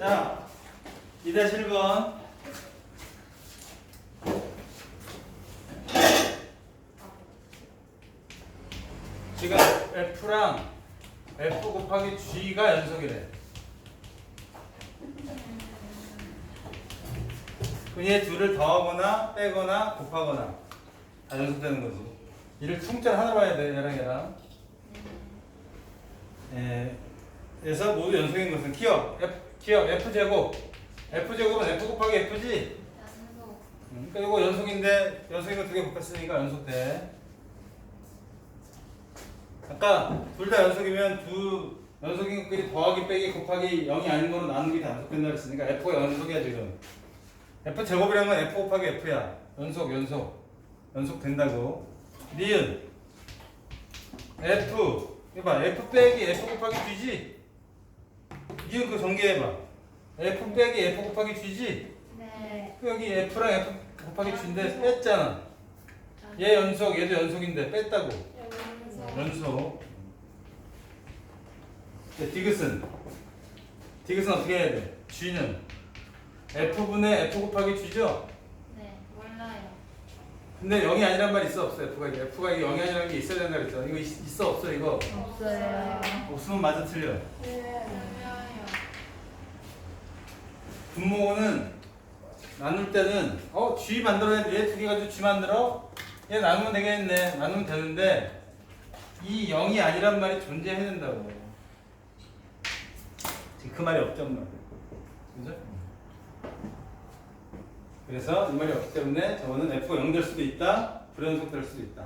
자, 2-1번. 지금 F랑 F 곱하기 G가 연속이래. 그얘 둘을 더하거나 빼거나 곱하거나 다 연속되는 거지. 이를 통째로 하나로 해야 돼, 얘랑 얘랑. 예, 그래서 모두 연속인 것은 기억, F, 기억 F 제곱, F 제곱은 F 곱하기 F지. 음, 그러니까 이거 연속인데 연속인 거두개 곱했으니까 연속돼. 아까 둘 다 연속이면 두 연속인 것끼리 더하기 빼기 곱하기 0이 아닌 거로 나누기 다 연속된다 그랬으니까 F가 연속이야 지금. F 제곱이라는 건 F 곱하기 F야. 연속 연속 연속 된다고. 니은 F 이봐 F 빼기 F 곱하기 G지. 니은 그 전개해봐. F 빼기 F 곱하기 G지. 네 여기 F랑 F 곱하기 G인데 뺐잖아. 얘 연속, 얘도 연속인데 뺐다고. 연속 연속. 네, 디귿은 디귿은 어떻게 해야 돼? G는 F분의 F 곱하기 G죠? 네 몰라요 근데 0이 아니란 말 있어 없어 F가 이게 F가 이게 0이 아니라는 게 있어야 된다 그랬잖아. 이거 있, 있어 없어 이거? 없어요 없으면 맞아 틀려. 틀려요 분모는 나눌 때는 어 G 만들어야 돼. 얘두 개 가지고 G 만들어? 얘 나누면 되겠네. 나누면 되는데 이 0이 아니란 말이 존재해야 된다고. 지금 그 말이 없단 말이야. 그죠? 그래서 이 말이 없기 때문에 저거는 F가 0 될 수도 있다. 불연속 될 수도 있다.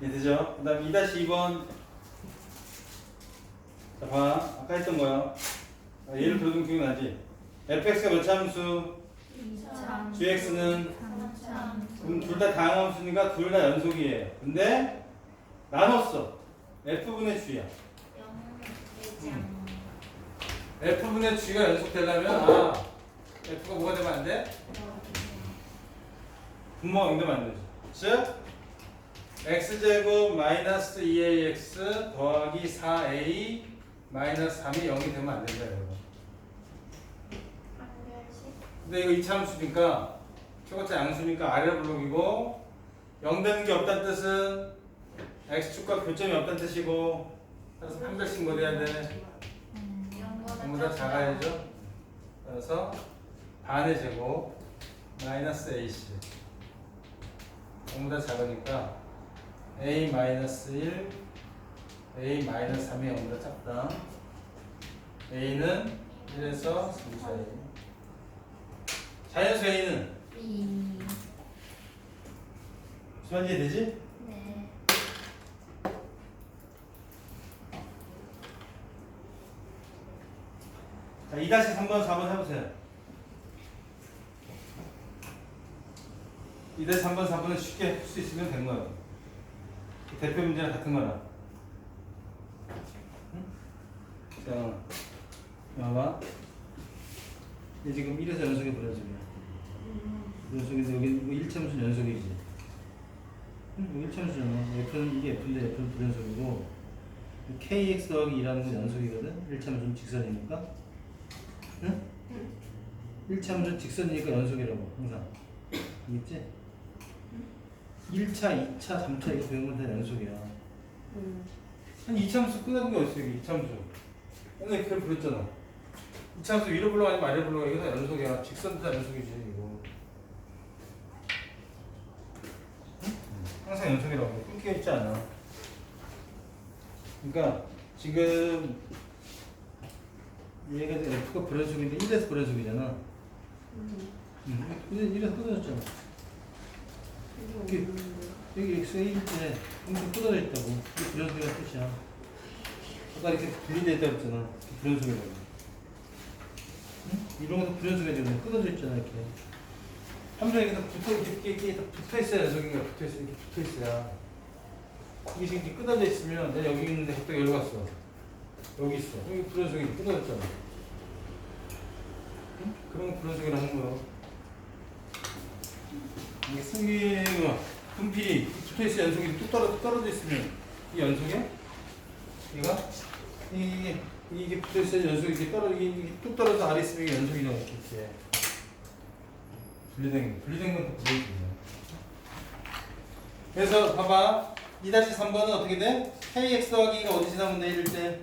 이해되죠? 그 다음 2-2번 자, 봐. 아까 했던 거야. 아, 예를 들어도 기억나지? fx가 몇 참수? 참 gx는 참 그럼 둘 다 다항함수니까 둘 다 연속이에요. 근데 나눴어. f분의 g야. f분의 g가 연속되려면 아 f가 뭐가 되면 안 돼? 분모가 0 되면 안 되죠. 즉 x제곱 마이너스 2ax 더하기 4a 마이너스 3이 0이 되면 안 된다 여러분. 한별씩 근데 이거 이차함수니까 최고차 양수니까 아래 블록이고 0 되는 게 없다는 뜻은 x축과 교점이 없다는 뜻이고 따라서 판별 신고돼야 돼. 전부 다 작아야죠. 따라서 반의 제곱 마이너스 ac 전부 다 작으니까 a 마이너스 1 a 마이너스 3이 0보다 작다. A는 1에서 3 사이 자연수 a는 이 무슨 말인지 되지? 네 자, 2-3번, 4번 해보세요. 2-3번, 4번은 쉽게 할 수 있으면 된 거예요. 대표 문제랑 같은 거라. 응? 자, 봐봐. 얘 지금 1에서 연속이 불연속이야. 연속인데 여기 뭐 1차함수 연속이지. 응? 여기 1차함수잖아. F는 이게 F인데 F는 불연속이고 KX 더하기 2라는 건 연속이거든. 1차함수는 직선이니까. 응? 1차함수는 직선이니까 연속이라고 항상. 알겠지? 1차, 2차, 3차 이거 배운 건 다 연속이야. 한 2차함수 끝나는 게 어딨어 여기 2차함수. 근데 그걸 그랬잖아. 2차함수 위로 불러 아니면 아래 불러 이거 다 연속이야. 직선도 다 연속이지 이거. 응? 항상 연속이라고 끊겨 있지 않아. 그러니까 지금 얘가 F가 불연속인데 1에서 불연속이잖아. 응. 근데 1에서 끊어졌잖아. 여기, 여기 X의 1때 항상 끊어져 있다고. 이게 불연속이라는 뜻이야. 아까 이렇게 분리되어 있다고 했잖아. 불연속이라고. 응? 이런 것도 불연속이야 지금 끊어져 있잖아 이렇게. 함정이 계속 붙어 이렇게 이렇게 딱 붙어 있어야 연속인가 붙어 있어 이렇게 붙어 있어야. 이게 지금 이렇게 끊어져 있으면 내가 여기 있는데 갑자기 여기 갔어. 여기 있어. 여기 불연속이 끊어졌잖아. 응? 그런 거 불연속이라 하는 거야. 이게 승기가 분필이 붙어 있어 연속이 뚝 떨어, 떨어져 있으면 이 연속이야? 얘가? 이게 이게 붙어 있어야 연속 이게 떨어 이게, 뚝 떨어져 아래 있으면 이게 연속이잖아 이렇게. 분리된 분리된 건또 보여주네. 그래서 봐봐 2-3번은 어떻게 돼? kx 더하기가 어디 지나면 돼 이럴 때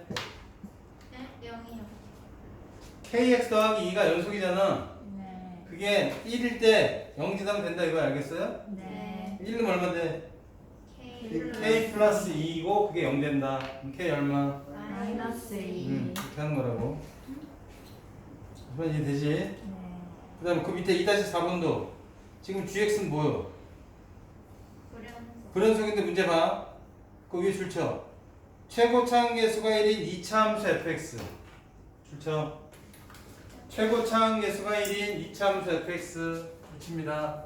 네, 영이요. kx 더하기 2가 연속이잖아. 네. 그게 1일 때 0 지나면 된다 이거 알겠어요? 네. 1은 얼마 돼? K k 플러스 2이고 그게 0 된다. 그럼 k 얼마? 마이너스 음, 이렇게 하는 거라고. 무슨 이해 되지? 네. 그 다음에 그 밑에 2-4번도 지금 gx는 뭐요? 불연. 불연속인데 문제 봐. 그 위에 줄쳐. 최고차항 계수가 1인 2차 함수 fx. 줄쳐. 최고차항 계수가 1인 2차 함수 fx. 붙입니다.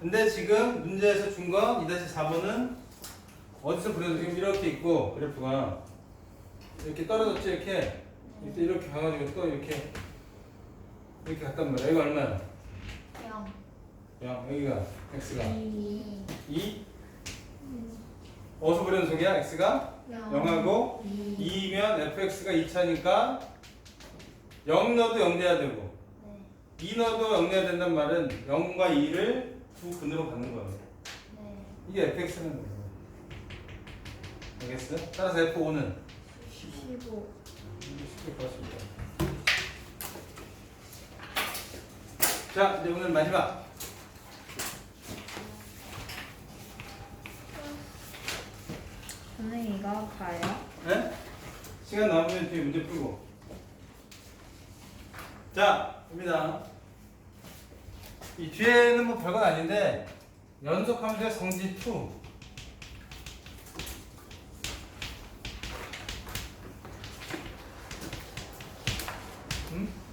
근데 지금 문제에서 준 건 2-4번은 어디서 불연속 지금 이렇게 있고 그래프가 이렇게 떨어졌지 이렇게 이때 이렇게 가가지고 또 이렇게 이렇게 갔단 말이야. 이거 얼마야? 영. 야 여기가 x가 이. 2 어디서 불연속이야? x가 영. 0하고 이. 2면 fx가 2차니까 0 넣어도 0 돼야 되고 네. 2 넣어도 0 돼야 된단 말은 0과 2를 두 근으로 받는 거예요. 네. 이게 fx는 거예요. 알겠어? 따라서 f5는 15. 쉽게 구했습니다. 자 이제 오늘 마지막 선생님 이거 봐요? 네? 시간 남으면 뒤에 문제 풀고. 자, 봅니다. 이 뒤에는 뭐 별건 아닌데 연속함수의 성질 2. 음?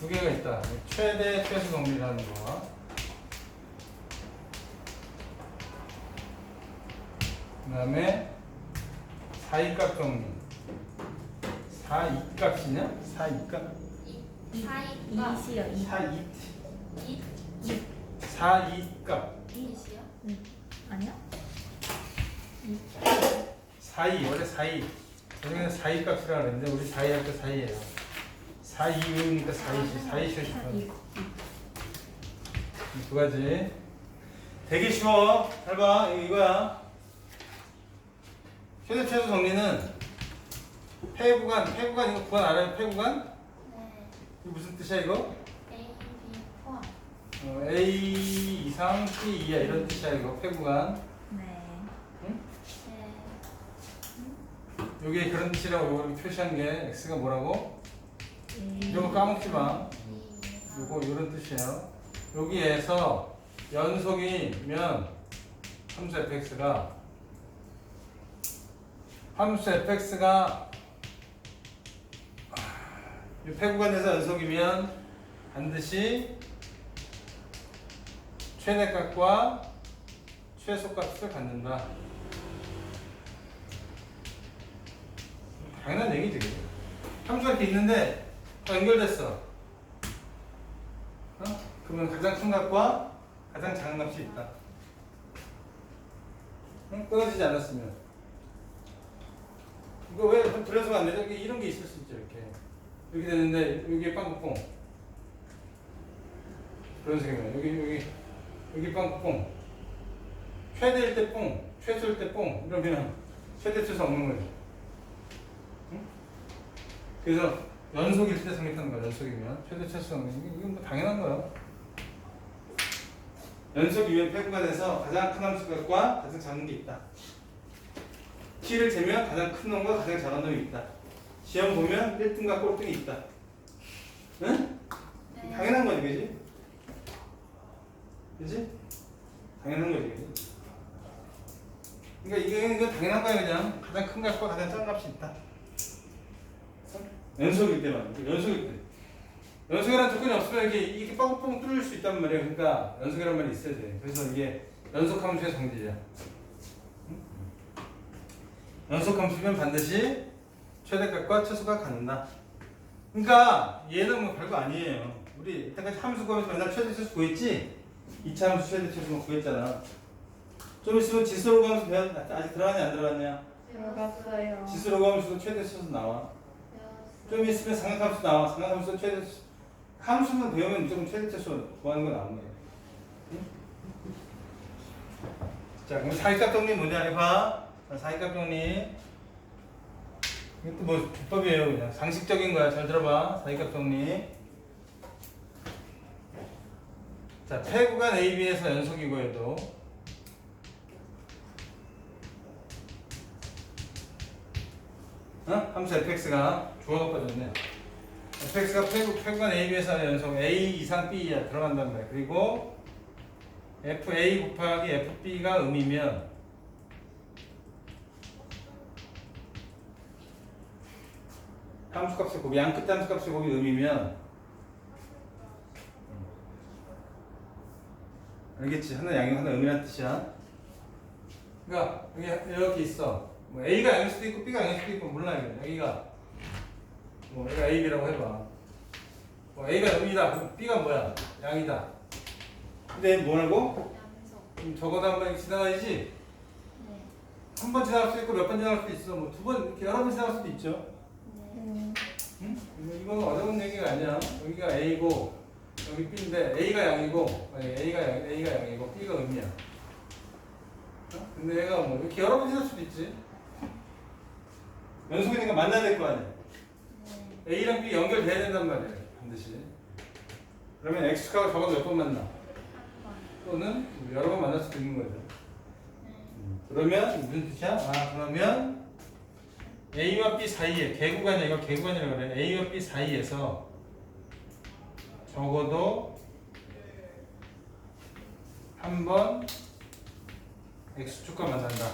두 개가 있다. 최대 최소 정리라는 거와 그다음에 사이값 정리. 사이값이냐? 사이값? 사이가 이시요 이 사이 이. 사이값. 이시요? 아니야? 사이 원래 사이. 우리는 사이값이라 그랬는데 우리 사이 할 때 사이예요. 사이니까 사이시 사이시 이두 가지. 되게 쉬워. 잘 봐. 이거 이거야. 최대 최소 정리는 폐 구간, 폐 구간 이거 구간 알아요? 폐 구간? 네. 이거 무슨 뜻이야 이거? A, B 포함. 어, A 이상 P 이하 이런 뜻이야 이거 폐 구간. 네. 응? 네. 여기 그런 뜻이라고 이렇게 표시한 게 X가 뭐라고? 이 이거 까먹지 마. 요거 이런 뜻이에요. 여기에서 연속이면 함수 fx가 함수 fx가 이 폐구간에서 연속이면 반드시 최대값과 최소값을 갖는다. 당연한 얘기지. 함수가 이렇게 있는데 다 연결됐어. 어? 그러면 가장 큰 값과 가장 작은 값이 있다. 응? 끊어지지 않았으면. 이거 왜 불연속 안 되죠? 이런 게 있을 수 있죠, 이렇게. 이렇게 되는데, 여기에 빵꾸뽕. 불연속이면, 여기, 여기, 여기 빵꾸뽕. 최대일 때 뽕, 최소일 때 뽕. 이러면 최대, 최소 없는 거죠. 응? 그래서 연속일 때 성립하는 거야, 연속이면. 최대, 최소 없는 거. 이건 뭐 당연한 거야. 연속이면 폐구가 돼서 가장 큰 함수값과 가장 작은 게 있다. t를 재면 가장 큰 놈과 가장 작은 놈이 있다. 시험 보면 1등과 꼴등이 있다. 응? 네. 당연한 거지, 그지? 그지? 당연한 거지, 그지? 그러니까 이게 이건 당연한 거야, 그냥. 가장 큰 값과 가장 작은 값이 있다. 연속일 때만. 연속일 때. 연속이라는 조건이 없으면 이게 이게 뻥뻥 뚫릴 수 있단 말이야. 그러니까 연속이라는 말이 있어야 돼. 그래서 이게 연속 함수의. 응? 연속 함수면 반드시 최대값과 최소가 갖는다. 그러니까 얘는 뭐 별거 아니에요. 우리 이때까지 함수 구하면서 맨날 최대 최소 구했지? 2차 함수 최대 최소 뭐 구했잖아. 좀 있으면 지수로 구하면서 배웠 아직 들어가냐 안 들어갔냐? 들어갔어요. 지수로 함수도 최대수도 나와. 좀 있으면 상함수 나와. 상함수 최대수. 함수는 배우면 무조건 최대수 구하는 거 나오네. 응? 자, 그럼 사이값 정리 알아봐. 자, 사이값 정리. 이것도 뭐 비법이에요, 그냥 상식적인 거야. 잘 들어봐. 사이값 정리. 자, 폐구간 AB에서 연속이고 해도 어? 함수 fx가 주어가 빠졌네. fx가 폐구, 폐구간 AB에서 연속 A 이상 B야 들어간단 말이야. 그리고 FA 곱하기 FB가 음이면 함수값의 곱이 양끝 함수값의 곱이 음이면 알겠지? 하나 양이 하나 음이란 뜻이야. 그러니까 여기 이렇게 있어. 뭐 A가 양일 수도 있고 B가 양일 수도 있고 몰라 이거. 여기가 뭐 여기가 A, B라고 해봐. 뭐 A가 음이다. 그럼 B가 뭐야? 양이다. 근데 뭐라고? 양속. 그럼 적어도 한 번 지나가야지. 네. 한 번 지나갈 수도 있고 몇 번 지나갈 수도 있어. 뭐 두 번 이렇게 여러 번 지나갈 수도 있죠. 네. 음, 응? 이건 어려운 얘기가 아니야. 여기가 A고 여기 B인데 A가 양이고 아니, A가 양, A가 양이고 B가 음이야. 어? 근데 얘가 뭐 이렇게 여러 번 지날 수도 있지. 연속이니까 만나야 될 거 아니야. 네. A랑 B 연결돼야 된단 말이야. 반드시. 그러면 X가 적어도 몇 번 만나? 또는 여러 번 만날 수도 있는 거죠. 네. 그러면 무슨 뜻이야? 아 그러면 A와 B 사이에 개구간이야 이거 개구간이라고 그래 A와 B 사이에서 적어도 한 번 X축과 만난다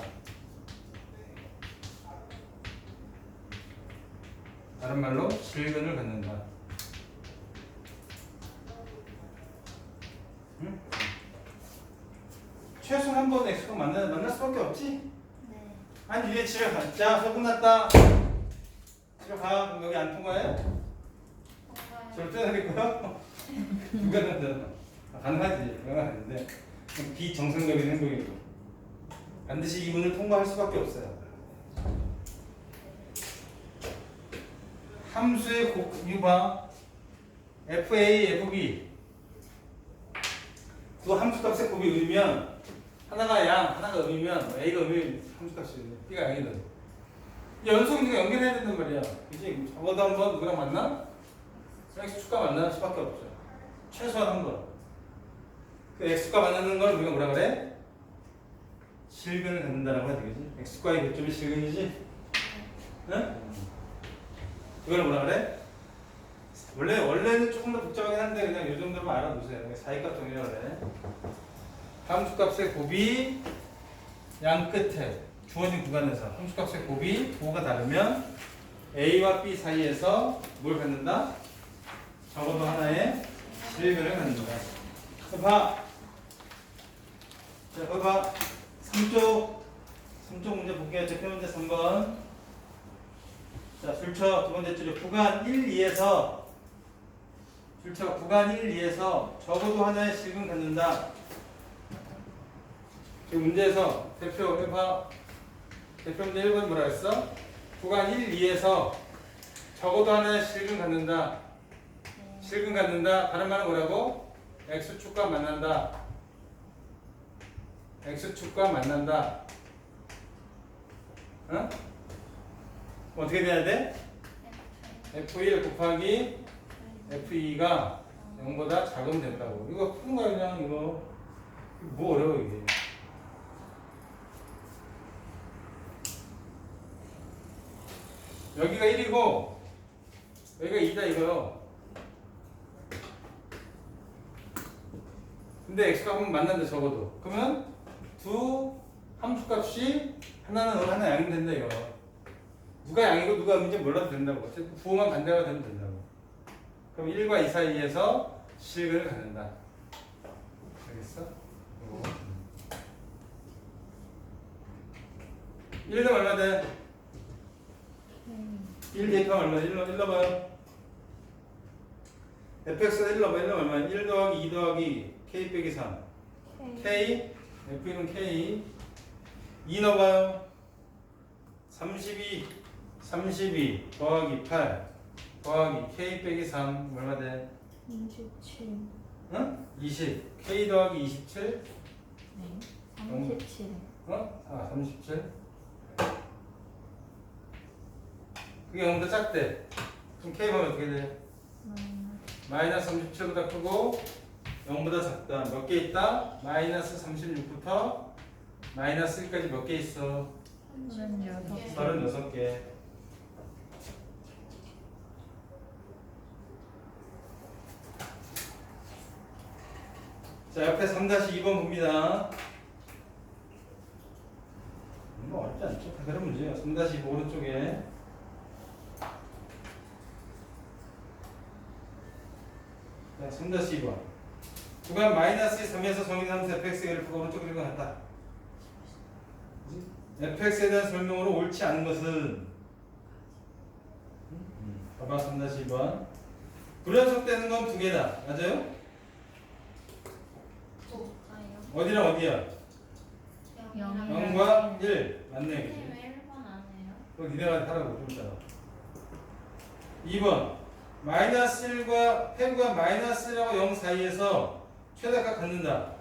다른 말로 실근을 갖는다 응? 최소 한번 X축과 만나, 만날 수밖에 없지? 네. 아니 이제 집에 가. 자, 수업 끝났다. 집에 가. 그럼 여기 안 통과해? 절대 하겠고요. 누가 난다. 아, 가능하지. 좀 비정상적인 행동이고. 반드시 이 문을 통과할 수밖에 없어요. 함수의 곱, 이거 봐. FA, FB. 두 함수 값의 곱이 음이면 하나가 양, 하나가 음이면 A가 음이면 함수 값이 B가 양이든. 연속이니까 연결해야 된단 말이야. 그지? 적어도 한 번 누구랑 만나? X축과 만날 수밖에 없죠. 최소한 한 번. 그 X축과 만나는 걸 우리가 뭐라 그래? 실근을 갖는다라고 해야 되겠지? X축과의 교점이 실근이지? 응? 그걸 뭐라 그래? 원래, 원래는 조금 더 복잡하긴 한데 그냥 이 정도만 알아두세요. 사이값 정리라 그래. 함수값의 곱이 양 끝에 주어진 구간에서 함수값의 곱이 부호가 다르면 A와 B 사이에서 뭘 갖는다? 적어도 하나의 실근을 갖는다. 자, 봐. 자, 거기 봐. 3쪽. 3쪽 문제 볼게요. 대표 문제 3번. 자, 줄쳐 두 번째 줄에 구간 1, 2에서 줄쳐 구간 1, 2에서 적어도 하나의 실근 갖는다. 지금 문제에서 대표 해봐. 대표 문제 1번 뭐라 했어? 구간 1, 2에서 적어도 하나의 실근 갖는다. 네. 실근 갖는다. 다른 말은 뭐라고? X축과 만난다. X축과 만난다. 어? 어떻게 돼야 돼? F1 곱하기 F2가 0보다 작으면 된다고. 이거 푸는 거야 그냥 이거. 뭐 어려워 이게. 여기가 1이고 여기가 2다 이거요. 근데 x가 한번 만난다 적어도. 그러면 두 함수값이 하나는 음 하나 양이 된다 이거. 누가 양이고 누가 음인지 몰라도 된다고. 어쨌든 부호만 반대가 되면 된다고. 그럼 1과 2 사이에서 실근을 갖는다. 알겠어? 이거. 1은 얼마 돼? 음, 1 대입하면 얼마? 1로, 1로 봐요. fx가 1로 봐. 1로 얼마? 1 더하기 2 더하기 k 빼기 3. K. k, f는 k. 2 넣어봐요. 32 32 더하기 8 더하기 k 빼기 3 얼마 돼? 27. 응? 20 k 더하기 27 네. 37. 어? 아 37 그게 0보다 작대 그럼 k 보면 어떻게 돼? 마이너스. 마이너스 37보다 크고 0보다 작다 몇 개 있다? 마이너스 36부터 마이너스 1까지 몇 개 있어? 36개. 36개 자 옆에 3-2번 봅니다. 뭐 어렵지 않죠? 다 그런 문제예요. 3-2 오른쪽에. 자 3-2번. 구간 마이너스 3에서 성인하면서 fx의 그래프가 오른쪽 그림과 같다. fx에 대한 설명으로 옳지 않은 것은? 음, 봐봐 3-2번. 불연속되는 건 두 개다. 맞아요? 어디랑 어디야? 영. 0과 1 맞네 그지? 왜 1번 안 해요? 그거 니네가 하라고 좀 이따가 2번 마이너스 1과 해부가 마이너스 1하고 0 사이에서 최대값 갖는다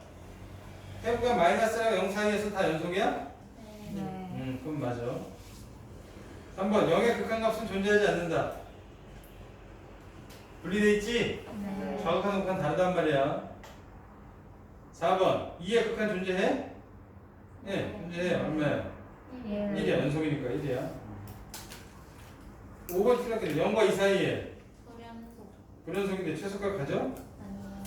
해부가 마이너스 1하고 0 사이에서 다 연속이야? 네. 네. 음 그럼 맞아 3번 0의 극한값은 존재하지 않는다 분리돼 있지? 네. 좌극한 극한 다르단 말이야 4번 2의 극한 존재해? 네 존재해 얼마야? 1이야 일. 연속이니까 1이야 5번 틀렸겠네 0과 2 사이에 불연속 불연속인데 최소값 가져? 아니요.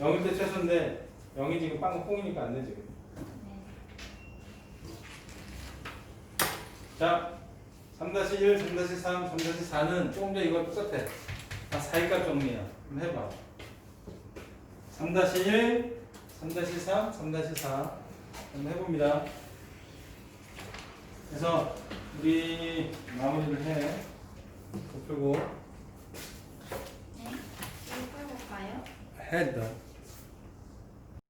0일 때 최소인데 0이 지금 빵 뽕이니까 안 되지 네. 자 3-1, 3-3, 3-4는 조금 전에 이거 똑같아 다 사이값 정리야 한번 해봐 3-1, 3-3, 3-4 한번 해봅니다 그래서 우리 마무리를 해 풀고 네. 이거 풀고 가요? head